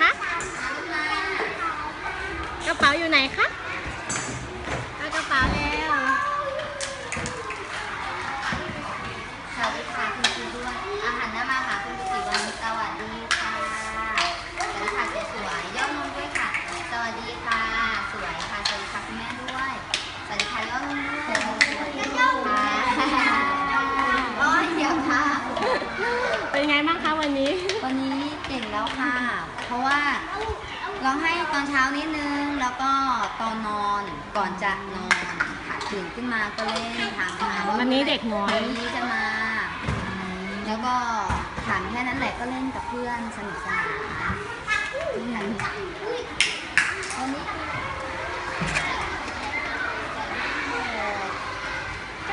คะ กระเป๋าอยู่ไหนคะเอากระเป๋าเร็วสวัสดีค่ะคุณครูด้วยอาหารหน้ามาค่ะคุณครูสีวันสวัสดีค่ะสวัสดีค่ะสวยๆย่อนลงด้วยค่ะ สวัสดีค่ะ สวยค่ะ สวัสดีค่ะคุณแม่ด้วย สวัสดีค่ะย่อนลงด้วยสวัสดีค่ะโอ้ยเดี๋ยวค่ะ เป็นไงบ้างคะวันนี้ วันนี้เก่งแล้วค่ะ เพราะว่าเราให้ตอนเช้านิดนึง แล้วก็ตอนนอนก่อนจะนอนค่ะตื่นขึ้นมาก็เล่นถามหาว่าวันนี้เด็กน้อย วันนี้จะมา แล้วก็ถามแค่นั้นแหละก็เล่นกับเพื่อนสนุกสนานวันนี้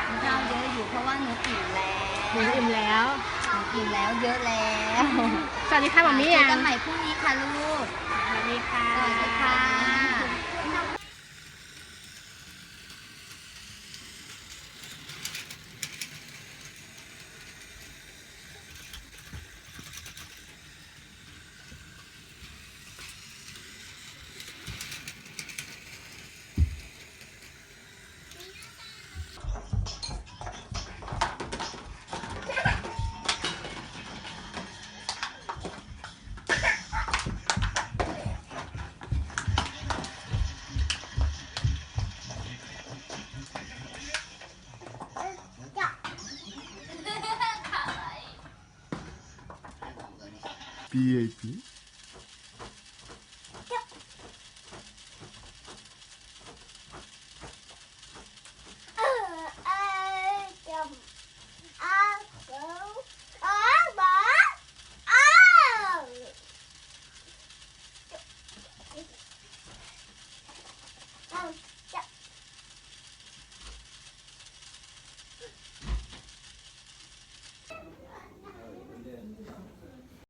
กินข้าวเยอะอยู่เพราะว่าหนูอิ่มแล้วหนูอิ่มแล้ว หนูอิ่มแล้วเยอะแล้วสวัสดีค่ะหมอมี่เจยัองกันใหม่พรุ่งนี้ค่ะลูก สวัสดีค่ะ สวัสดีค่ะ PAP